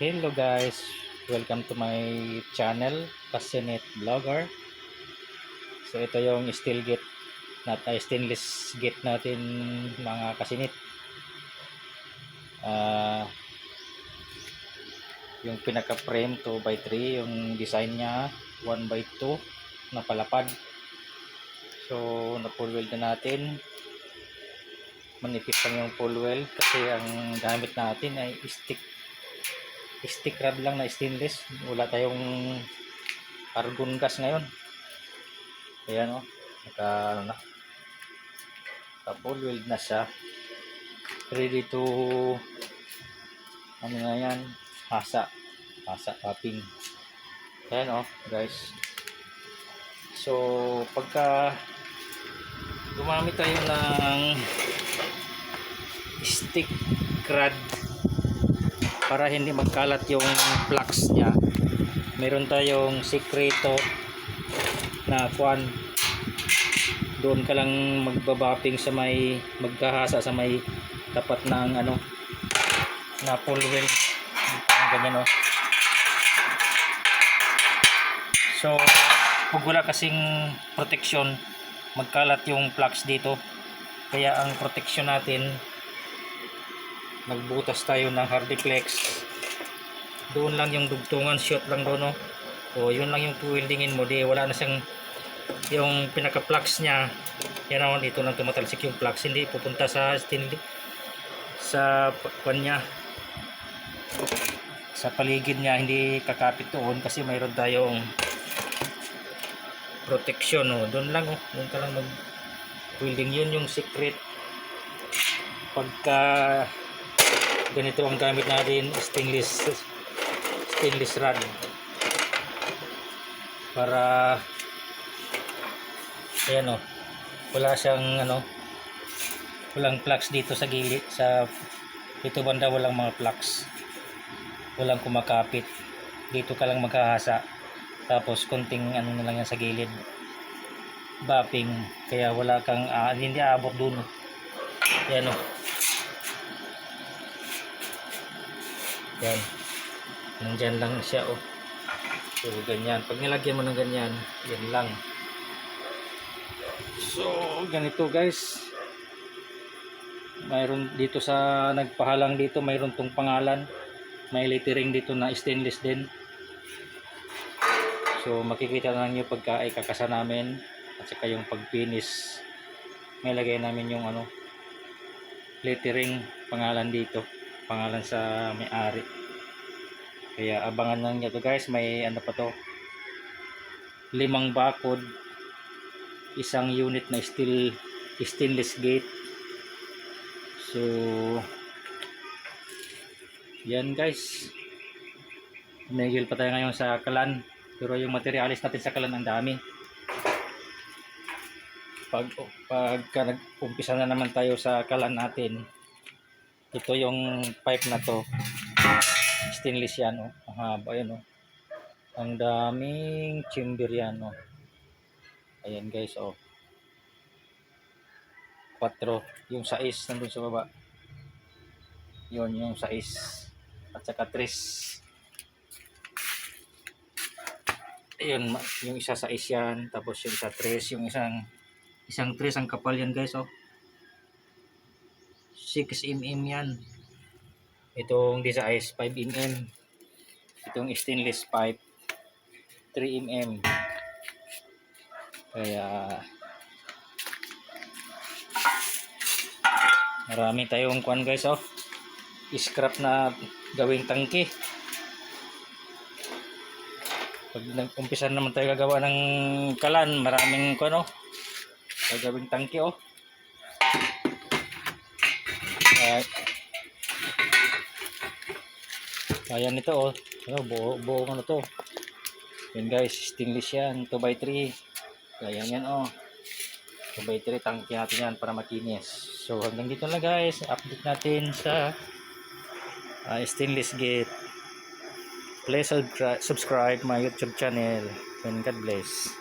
Hello guys, welcome to my channel, Passionate Vlogger. So ito yung steel gate nat ay stainless gate natin mga kasinit. Ah yung pinaka frame 2 by 3 yung design niya 1 by 2 na palapad. So na full weld na natin. Manipis lang yung full weld kasi ang gamit natin ay stick stick rod lang na stainless. Wala tayong argon gas ngayon. Ayan o naka ano na. Naka full weld na siya. Ready to ano na yan? Hasa. Hasa tapping. Ayan o guys. So pagka gumamit tayo ng stick rod para hindi magkalat yung flux niya meron tayong sikreto na kwan. Doon ka lang magbabapping sa may magkahasa sa may tapat ng ano na full weld ganyan o so pag wala kasing protection magkalat yung flux dito. Kaya ang protection natin nagbutas tayo ng hardiplex. Doon lang yung dugtungan short lang doon no? O yun lang yung weldingin mo. Di wala na siyang yung pinaka flux niya. Yan naman dito lang tumatalsik yung flux hindi pupunta sa stainless sa kanya sa paligid niya hindi kakapit doon kasi mayroon tayong protection no? Doon lang oh doon lang mag welding yun yung secret. Pagka ganito ang gamit natin stainless stainless rod. Para ayan o wala siyang ano walang flux dito sa gilid sa dito banda walang mga flux walang kumakapit. Dito ka lang magkahasa tapos konting ano na lang yan sa gilid. Bapping. Kaya wala kang ah, hindi aabot dun. Yan o Yan. Nandyan lang siya oh. So ganyan. Pag nilagyan mo ng ganyan, yan lang. So ganito guys. Mayroon dito sa nagpahalang dito, mayroon tong pangalan. May lettering dito na stainless din. So makikita lang nyo pagka ay kakasa namin at saka yung pag-finish. May lagay namin yung ano lettering pangalan dito pangalan sa may-ari. Kaya abangan lang nyo to guys. May ano pa to? Limang bakod isang unit na steel stainless gate. So yan guys. Nagil pa tayo ngayon sa kalan. Pero yung materialis natin sa kalan ang dami. Pag pagka nag-umpisa na naman tayo sa kalan natin ito yung pipe na to. Stainless yan oh. ang haba yan oh. ang daming chamber yan oh. ayan guys oh. 4 yung 6 nandun sa baba. Yun yung 6 at saka 3 ayun ma- yung isa 6 yan tapos yung isa 3 yung isang isang 3 ang kapal yan guys oh 6 mm yan. Itong size 5 mm itong stainless pipe 3 mm kaya marami tayong kwan guys oh. Scrap na gawing tangke. Pag nag-umpisa naman tayo gagawa ng kalan maraming kwan oh. Gagawing tangke oh Ayan ito oh. Ano, buo, buo ano to. Yan guys, stainless yan. 2x3. Ayan yan oh. 2x3 tangke natin yan para makinis. So hanggang dito lang guys. Update natin sa uh, stainless gate. Please subscribe my YouTube channel. And God bless.